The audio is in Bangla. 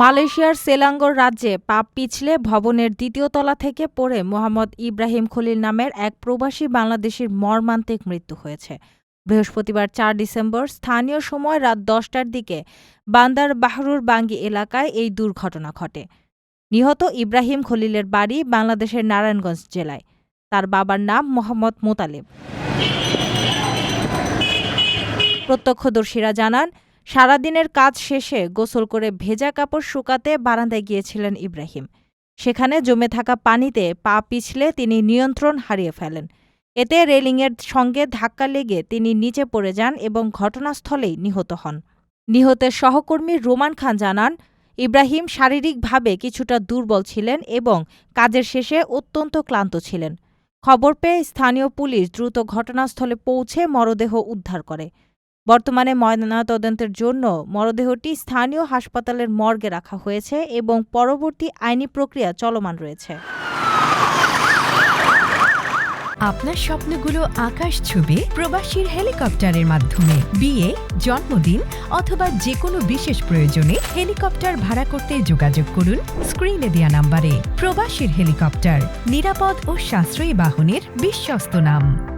মালয়েশিয়ার সেলাঙ্গর রাজ্যে পাপ পিছলে ভবনের দ্বিতীয় তলা থেকে পড়ে মোহাম্মদ ইব্রাহিম খলিল নামের এক প্রবাসী বাংলাদেশির মর্মান্তিক মৃত্যু হয়েছে। বৃহস্পতিবার চার ডিসেম্বর স্থানীয় সময় রাত দশটার দিকে বান্দার বাহরুর বাঙ্গি এলাকায় এই দুর্ঘটনা ঘটে। নিহত ইব্রাহিম খলিলের বাড়ি বাংলাদেশের নারায়ণগঞ্জ জেলায়। তার বাবার নাম মোহাম্মদ মোতালেব। প্রত্যক্ষদর্শীরা জানান সারাদিনের কাজ শেষে গোসল করে ভেজা কাপড় শুকাতে বারান্দায় গিয়েছিলেন ইব্রাহিম। সেখানে জমে থাকা পানিতে পা পিছলে তিনি নিয়ন্ত্রণ হারিয়ে ফেলেন। এতে রেলিংয়ের সঙ্গে ধাক্কা লেগে তিনি নিচে পড়ে যান এবং ঘটনাস্থলেই নিহত হন। নিহতের সহকর্মী রোমান খান জানান, ইব্রাহিম শারীরিকভাবে কিছুটা দুর্বল ছিলেন এবং কাজের শেষে অত্যন্ত ক্লান্ত ছিলেন। খবর পেয়ে স্থানীয় পুলিশ দ্রুত ঘটনাস্থলে পৌঁছে মরদেহ উদ্ধার করে। বর্তমানে ময়নাতদন্তের জন্য মরদেহটি স্থানীয় হাসপাতালের মর্গে রাখা হয়েছে এবং পরবর্তী আইনি প্রক্রিয়া চলমান রয়েছে। আপনার স্বপ্নগুলো আকাশ ছুবে প্রবাসীর হেলিকপ্টারের মাধ্যমে। বিয়ে, জন্মদিন অথবা যে কোনো বিশেষ প্রয়োজনে হেলিকপ্টার ভাড়া করতে যোগাযোগ করুন স্ক্রিনে দেওয়া নাম্বারে। প্রবাসীর হেলিকপ্টার, নিরাপদ ও সাশ্রয়ী বাহনের বিশ্বস্ত নাম।